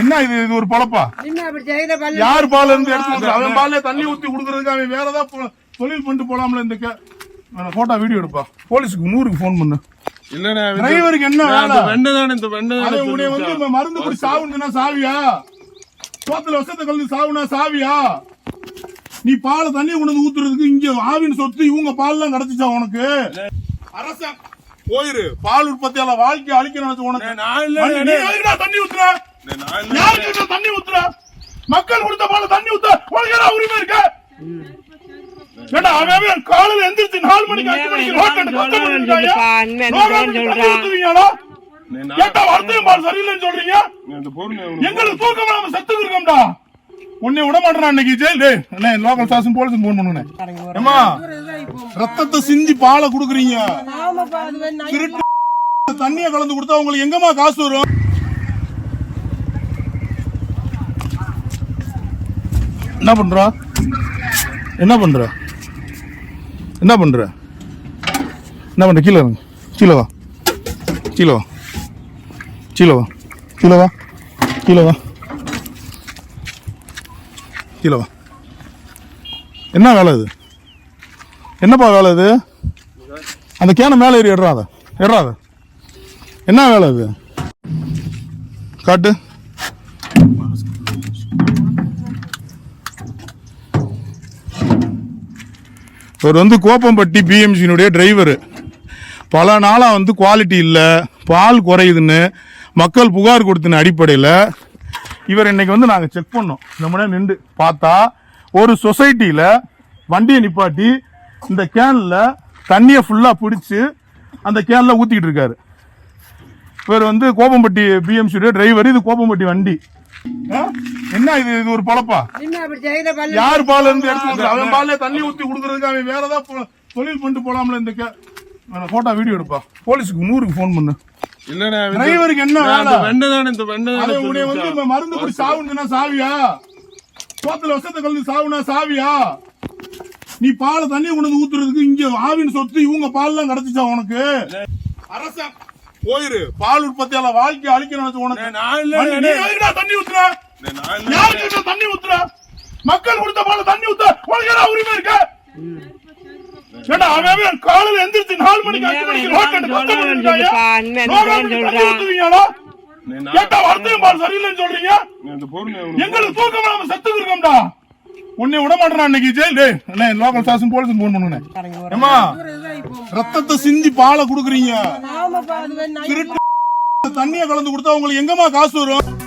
என்ன இது? இது ஒரு பொழப்பா? யார் பால் இருந்து எடுத்து? அவன் பால்ல தண்ணி ஊத்தி குடுக்கறதுக்கு அவன் வேற ஏதாவது தொழில் பண்ணிட்டு போலாம்ல இந்த போட்டோ வீடியோ எடுப்பா. போலீஸுக்கு நூறுக்கு ஃபோன் பண்ணு. இல்லண்ணே டிரைவருக்கு என்ன வேலை? இந்த வெண்டை அதை தானே உன்னை வந்து மருந்து குடி சாவுனா சாவியா? சோத்துல விஷத்தை கலந்து சாவுனா சாவியா? நீ பாலை தண்ணி கொண்டு ஊத்துறதுக்கு இங்க ஆவின் சொத்து இவங்க பால்லாம் கிடைச்சிச்சா உனக்கு? அரசாங்கம் போயிரு. பால் உற்பத்தியால வாழ்க்கை அழிக்க நினைச்சு உனக்கு. நான் தண்ணி. யாருக்கு தண்ணி ஊத்துற மக்கள் கொடுத்த பால தண்ணி ஊத்த உனக்கு உரிமை இருக்கு? ஏண்டா அவன் காலையில எந்திரிச்சு நாலு மணிக்கு அஞ்சு மணிக்கு ஊத்துவீங்களா? நான் கேட்டா வார்த்தையும் சரியில்லைன்னு சொல்றீங்க? எங்களுக்கு தூக்கம் நம்ம செத்து இருக்கோம்டா உன்னை விட மாட்டேன் இன்னைக்கு ஜெயில் டேய் அண்ணே லோக்கல் ஸ்டேஷன் போலீஸ் போன் ஏமா ரத்தத்தை சிந்தி பாலை குடுக்குறீங்க. திருட்டு தண்ணிய கலந்து கொடுத்தா உங்களுக்கு எங்கம்மா காசு வரும்? என்ன பண்ற? என்ன பண்ற? என்ன பண்ற? என்ன பண்ற? கீழே இருங்க கீழே வா. கீழே வா. கீழே வா. கீழே வா. கீழே வா. கீழே வா. என்ன வேலை இது? என்னப்பா வேலை இது? அந்த கேனை மேலே ஏறி எடுறாத எடுறாத என்ன வேலை இது? காட்டு. இவர் வந்து கோப்பம்பட்டி பிஎம்சியினுடைய டிரைவரு பல நாளாக வந்து குவாலிட்டி இல்லை பால் குறையுதுன்னு மக்கள் புகார் கொடுத்தின அடிப்படையில் இவர் இன்னைக்கு வந்து நாங்கள் செக் பண்ணோம். இந்த நின்று பார்த்தா ஒரு சொசைட்டியில் வண்டியை நிப்பாட்டி இந்த கேனில் தண்ணியை ஃபுல்லாக பிடிச்சி அந்த கேனில் ஊற்றிக்கிட்டு இருக்காரு. இவர் வந்து கோப்பம்பட்டி பிஎம்சியுடைய டிரைவர் இது கோப்பம்பட்டி வண்டி. என்ன இது? இது ஒரு பொழப்பா? யார் பால் இருந்து எடுத்து? அவன் பால்ல தண்ணி ஊத்தி குடுக்கறதுக்கு அவன் வேற ஏதாவது பொ- தொழில் பண்ணிட்டு போலாம்ல இந்த போட்டோ வீடியோ எடுப்பா. போலீஸுக்கு நூறுக்கு ஃபோன் பண்ணு. டிரைவருக்கு என்ன வேலை? வெண்டை தானே இந்த வெண்டை தானே உன்னை வந்து மருந்து குடி சாவுனா சாவியா? சோத்துல விஷத்தை கலந்து சாவுனா சாவியா? நீ பாலை தண்ணி கொண்டு வந்து ஊத்துறதுக்கு இங்க ஆவின் சொத்து இவங்க பால்லாம் கிடைச்சிச்சா உனக்கு? அரசாங்கம் போயிரு. பால் உற்பத்தியால வாழ்க்கை அழிக்க நினைச்சு உனக்கு தண்ணி ஊத்துற. யாருக்கு தண்ணி ஊத்துற? மக்கள் கொடுத்த பால தண்ணி ஊத்த உனக்கு என்ன உரிமை இருக்கு? ஏண்டா அவன் காலையில எந்திரிச்சு நாலு மணிக்கு அஞ்சு மணிக்கு தண்ணி ஊத்துவீங்களா? நான் கேட்டா வார்த்தையும் பால் சரியில்லைன்னு சொல்றீங்க? எங்களுக்கு தூக்கம் நம்ம செத்து இருக்கோம்டா உன்னை விட மாட்டேன் இன்னைக்கு ஜெயில் டேய் அண்ணே லோக்கல் ஸ்டேஷன் போலீஸ் போன் ஏமா ரத்தத்தை சிந்தி பாலை குடுக்குறீங்க. தண்ணியை கலந்து கொடுத்தா உங்களுக்கு எங்கம்மா காசு வரும்?